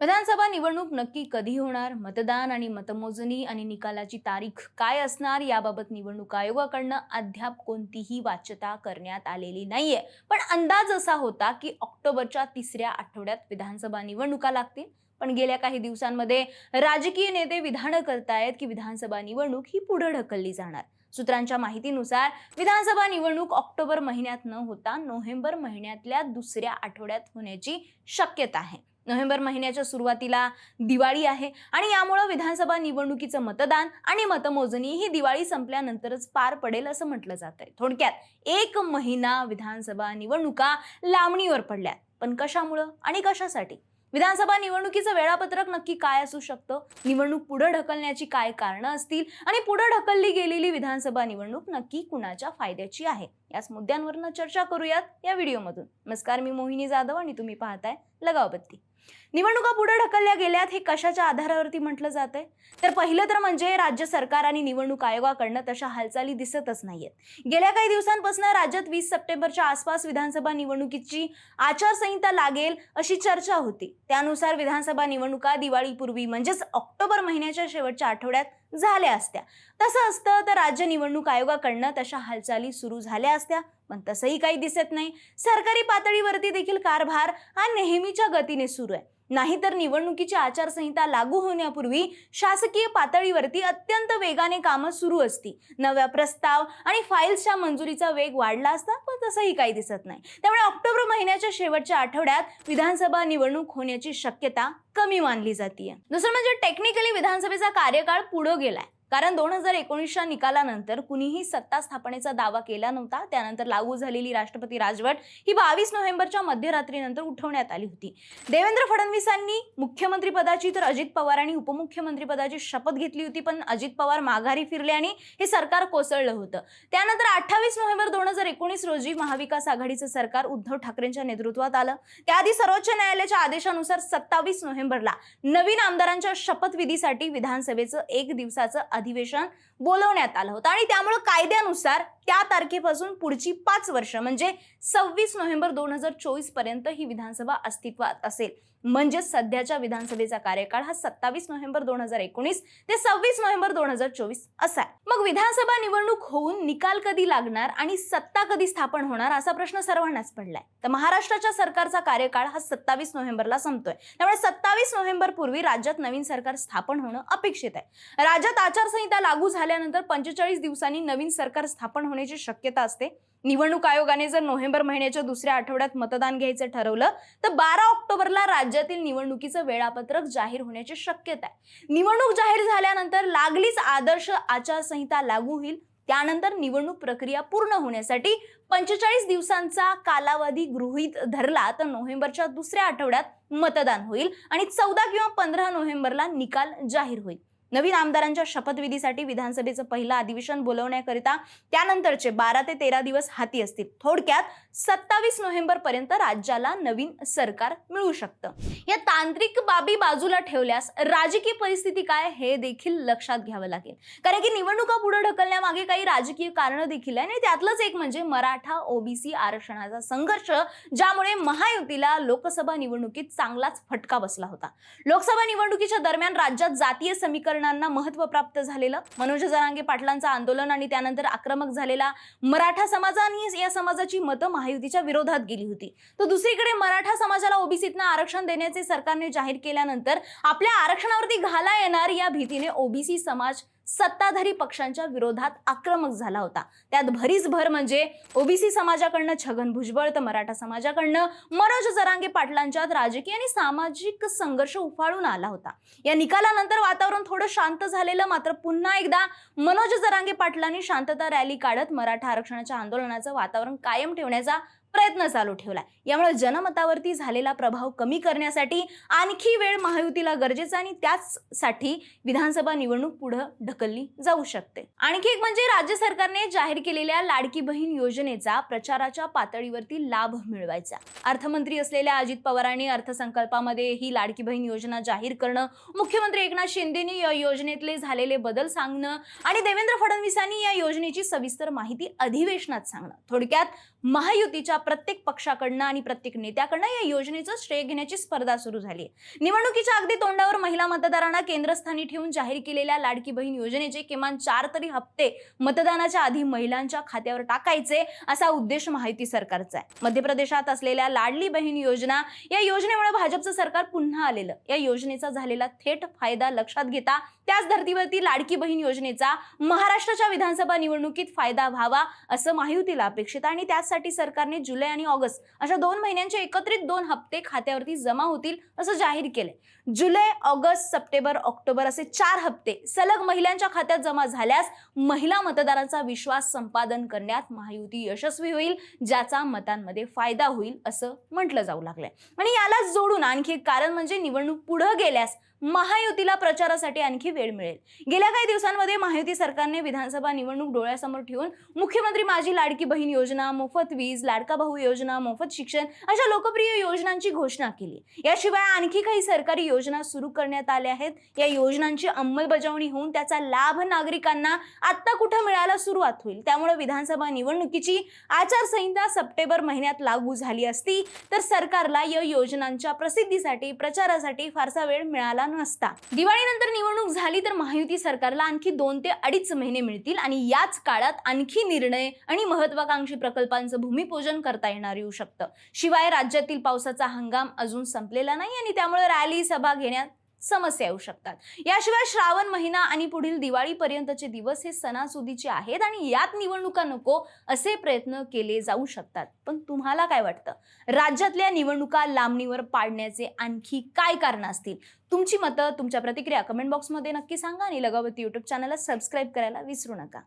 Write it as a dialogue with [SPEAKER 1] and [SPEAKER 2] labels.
[SPEAKER 1] विधानसभा निवडणूक नक्की कधी होणार? मतदान आणि मतमोजणी आणि निकालाची तारीख काय असणार? याबाबत निवडणूक आयोगाकडनं अद्याप कोणतीही वाच्यता करण्यात आलेली नाहीये. पण अंदाज असा होता की ऑक्टोबरच्या तिसऱ्या आठवड्यात विधानसभा निवडणुका लागतील. पण गेल्या काही दिवसांमध्ये राजकीय नेते विधानं करतायत की विधानसभा निवडणूक ही पुढे ढकलली जाणार. सूत्रांच्या माहितीनुसार विधानसभा निवडणूक ऑक्टोबर महिन्यात न होता नोव्हेंबर महिन्यातल्या दुसऱ्या आठवड्यात होण्याची शक्यता आहे. नोव्हेंबर महिन्याच्या सुरुवातीला दिवाळी आहे आणि यामुळं विधानसभा निवडणुकीचं मतदान आणि मतमोजणी ही दिवाळी संपल्यानंतरच पार पडेल असं म्हटलं जात आहे थोडक्यात एक महिना विधानसभा निवडणुका लांबणीवर पडल्यात. पण कशामुळं आणि कशासाठी? विधानसभा निवडणुकीचं वेळापत्रक नक्की काय असू शकतं? निवडणूक पुढे ढकलण्याची काय कारणं असतील? आणि पुढे ढकलली गेलेली विधानसभा निवडणूक नक्की कुणाच्या फायद्याची आहे? याच मुद्द्यांवरनं चर्चा करूयात या व्हिडिओमधून. नमस्कार मी मोहिनी जाधव आणि तुम्ही पाहताय लगावबत्ती. निवडणुका पुढे ढकलल्या गेल्यात हे कशाच्या आधारावरती म्हटलं जात आहे तर पहिलं तर म्हणजे राज्य सरकार आणि निवडणूक आयोगाकडनं तशा हालचाली दिसतच नाहीयेत. गेल्या काही दिवसांपासून राज्यात वीस सप्टेंबरच्या आसपास विधानसभा निवडणुकीची आचारसंहिता लागेल अशी चर्चा होती. त्यानुसार विधानसभा निवडणुका दिवाळीपूर्वी म्हणजेच ऑक्टोबर महिन्याच्या शेवटच्या आठवड्यात झाल्या असत्या. तसं असतं तर राज्य निवडणूक आयोगाकडनं तशा हालचाली सुरू झाल्या असत्या पण तसंही काही दिसत नाही. सरकारी पातळीवरती देखील कारभार हा नेहमीच्या गतीने सुरू आहे. नाहीतर निवडणुकीची आचारसंहिता लागू होण्यापूर्वी शासकीय पातळीवरती अत्यंत वेगाने कामं सुरू असती. नव्या प्रस्ताव आणि फाईल्सच्या मंजुरीचा वेग वाढला असता पण तसंही काही दिसत नाही. त्यामुळे ऑक्टोबर महिन्याच्या शेवटच्या आठवड्यात विधानसभा निवडणूक होण्याची शक्यता कमी मानली जाते दुसरं म्हणजे टेक्निकली विधानसभेचा कार्यकाळ पुढे गेलाय. कारण दोन हजार एकोणीसच्या निकालानंतर कुणीही सत्ता स्थापनेचा दावा केला नव्हता. त्यानंतर लागू झालेली राष्ट्रपती राजवट ही बावीस नोव्हेंबरच्या मध्यरात्रीनंतर उठवण्यात आली होती. देवेंद्र फडणवीसांनी मुख्यमंत्री पदाची तर अजित पवारांनी उपमुख्यमंत्री पदाची शपथ घेतली होती पण अजित पवार माघारी फिरले आणि हे सरकार कोसळलं होतं. त्यानंतर अठ्ठावीस नोव्हेंबर दोन हजार एकोणीस रोजी महाविकास आघाडीचं सरकार उद्धव ठाकरेंच्या नेतृत्वात आलं. त्याआधी सर्वोच्च न्यायालयाच्या आदेशानुसार सत्तावीस नोव्हेंबरला नवीन आमदारांच्या शपथविधीसाठी विधानसभेचं एक दिवसाचं अधिवेशन बोलवण्यात आलं होतं. आणि त्यामुळे कायद्यानुसार त्या तारखेपासून पुढची पाच वर्ष म्हणजे सव्वीस नोव्हेंबर दोन हजार चोवीसपर्यंत ही विधानसभा अस्तित्वात असेल. म्हणजे सध्याच्या विधानसभेचा कार्यकाळ हा सत्तावीस नोव्हेंबर दोन हजार एकोणीस ते सव्वीस नोव्हेंबर दोन हजार चोवीस असा आहे. मग विधानसभा निवडणूक होऊन निकाल कधी लागणार आणि सत्ता कधी स्थापन होणार असा प्रश्न सर्वांनाच पडलाय. तर महाराष्ट्राच्या सरकारचा कार्यकाळ हा सत्तावीस नोव्हेंबरला संपतोय. त्यामुळे सत्तावीस नोव्हेंबर पूर्वी राज्यात नवीन सरकार स्थापन होणं अपेक्षित आहे. राज्यात आचारसंहिता लागू झाली झाल्यानंतर पंचेचाळीस दिवसांनी नवीन सरकार स्थापन होण्याची शक्यता असते. निवडणूक आयोगाने जर नोव्हेंबर महिन्याच्या दुसऱ्या आठवड्यात मतदान घ्यायचं ठरवलं तर बारा ऑक्टोबरला राज्यातील निवडणुकीचं वेळापत्रक जाहीर होण्याची शक्यता आहे. निवडणूक जाहीर झाल्यानंतर लागलीच आदर्श आचारसंहिता लागू होईल. त्यानंतर निवडणूक प्रक्रिया पूर्ण होण्यासाठी पंचेचाळीस दिवसांचा कालावधी गृहीत धरला तर नोव्हेंबरच्या दुसऱ्या आठवड्यात मतदान होईल आणि चौदा किंवा पंधरा नोव्हेंबरला निकाल जाहीर होईल. नवीन आमदारांच्या शपथविधीसाठी विधानसभेचं पहिलं अधिवेशन बोलवण्याकरिता त्यानंतरचे बारा ते तेरा दिवस हाती असतील. थोडक्यात सत्तावीस नोव्हेंबर पर्यंत राज्याला नवीन सरकार मिळू शकतं. या तांत्रिक बाबी बाजूला ठेवल्यास राजकीय परिस्थिती काय हे देखील लक्षात घ्यावं लागेल. कारण की निवडणुका पुढे ढकलण्यामागे काही राजकीय कारणं देखील आहे. आणि त्यातलंच एक म्हणजे मराठा ओबीसी आरक्षणाचा संघर्ष ज्यामुळे महायुतीला लोकसभा निवडणुकीत चांगलाच फटका बसला होता. लोकसभा निवडणुकीच्या दरम्यान राज्यात जातीय समीकरण समीकरणांना महत्त्व प्राप्त झालेलं मनोज जरांगे पाटलांचं आंदोलन आणि त्यानंतर आक्रमक झालेला मराठा समाजाने या समाजाची मतं महायुतीच्या विरोधात गेली होती. तर दुसरीकडे मराठा समाजाला ओबीसीतनं आरक्षण देण्याचे सरकारने जाहीर केल्यानंतर आपल्या आरक्षणावरती घाला येणार या भीतीने ओबीसी समाज सत्ताधारी पक्षांच्या विरोधात आक्रमक झाला होता. त्यात भरीच भर म्हणजे ओबीसी समाजाकडनं छगन भुजबळ तर मराठा समाजाकडनं मनोज जरांगे पाटलांच्यात राजकीय आणि सामाजिक संघर्ष उफाळून आला होता. या निकालानंतर वातावरण थोडं शांत झालेलं मात्र पुन्हा एकदा मनोज जरांगे पाटलांनी शांतता रॅली काढत मराठा आरक्षणाच्या आंदोलनाचं वातावरण कायम ठेवण्याचा प्रयत्न चालू ठेवला यामुळे जनमतावरती झालेला प्रभाव कमी करण्यासाठी आणखी वेळ महायुतीला गरजेचा आणि त्याचसाठी विधानसभा निवडणूक पुढे ढकलली जाऊ शकते. आणखी एक म्हणजे राज्य सरकारने जाहीर केलेल्या लाडकी बहीण योजनेचा प्रचाराच्या पातळीवरती लाभ मिळवायचा. अर्थमंत्री असलेल्या अजित पवारांनी अर्थसंकल्पामध्ये ही लाडकी बहीण योजना जाहीर करणं मुख्यमंत्री एकनाथ शिंदेनी या योजनेतले झालेले बदल सांगणं आणि देवेंद्र फडणवीसांनी या योजनेची सविस्तर माहिती अधिवेशनात सांगणं. थोडक्यात महायुतीच्या प्रत्येक पक्षाकडनं आणि प्रत्येक नेत्याकडनं या योजनेचं श्रेय घेण्याची स्पर्धा सुरू झाली आहे. निवडणुकीच्या अगदी तोंडावर महिला मतदारांना केंद्रस्थानी ठेवून जाहीर केलेल्या लाडकी बहीण योजनेचे किमान चार तरी हप्ते मतदानाच्या आधी महिलांच्या खात्यावर टाकायचे असा उद्देश माहिती सरकारचा आहे. मध्य प्रदेशात असलेल्या लाडली बहीण योजना या योजनेमुळे भाजपचं सरकार पुन्हा आलेलं. या योजनेचा झालेला थेट फायदा लक्षात घेता त्याच धर्तीवरती लाडकी बहीण योजनेचा महाराष्ट्राच्या विधानसभा निवडणुकीत फायदा व्हावा असं महायुतीला अपेक्षित आणि त्याच त्यासाठी सरकारने जुलै आणि ऑगस्ट अशा दोन महिन्यांचे एकत्रित दोन हप्ते खात्यावरती जमा होतील असं जाहीर केलंय. जुलै ऑगस्ट सप्टेंबर ऑक्टोबर असे चार हप्ते सलग महिलांच्या खात्यात जमा झाल्यास महिला मतदारांचा विश्वास संपादन करण्यात महायुती यशस्वी होईल ज्याचा मतांमध्ये फायदा होईल असं म्हटलं जाऊ लागलंय. आणि यालाच जोडून आणखी एक कारण म्हणजे निवडणूक पुढे गेल्यास महायुतीला प्रचारासाठी आणखी वेळ मिळेल. गेल्या काही दिवसांमध्ये महायुती सरकारने विधानसभा निवडणूक डोळ्यासमोर ठेवून मुख्यमंत्री माझी लाडकी बहीण योजना मोफत वीज लाडका भाऊ योजना मोफत शिक्षण अशा लोकप्रिय योजनांची घोषणा केली. याशिवाय आणखी काही सरकारी योजना सुरू करण्यात आल्या आहेत. या योजनांची अंमलबजावणी होऊन त्याचा लाभ नागरिकांना आत्ता कुठं मिळायला सुरुवात होईल? त्यामुळे विधानसभा निवडणुकीची आचारसंहिता सप्टेंबर महिन्यात लागू झाली असती तर सरकारला या योजनांच्या प्रसिद्धीसाठी प्रचारासाठी फारसा वेळ मिळाला नसता. दिवाळीनंतर निवडणूक झाली तर महायुती सरकारला आणखी दोन ते अडीच महिने मिळतील आणि याच काळात आणखी निर्णय आणि महत्वाकांक्षी प्रकल्पांचं भूमिपूजन करता येणार येऊ शकतं. शिवाय राज्यातील पावसाचा हंगाम अजून संपलेला नाही आणि त्यामुळे रॅली सभा घेण्यात समस्या येऊ शकतात. याशिवाय श्रावण महिना आणि पुढील दिवाळीपर्यंतचे दिवस हे सणासुदीचे आहेत आणि यात निवडणुका नको असे प्रयत्न केले जाऊ शकतात. पण तुम्हाला काय वाटतं? राज्यातल्या निवडणुका लांबणीवर पाडण्याचे आणखी काय कारण असतील? तुमची मतं तुमच्या प्रतिक्रिया कमेंट बॉक्समध्ये नक्की सांगा आणि लगावती युट्यूब चॅनलला सबस्क्राईब करायला विसरू नका.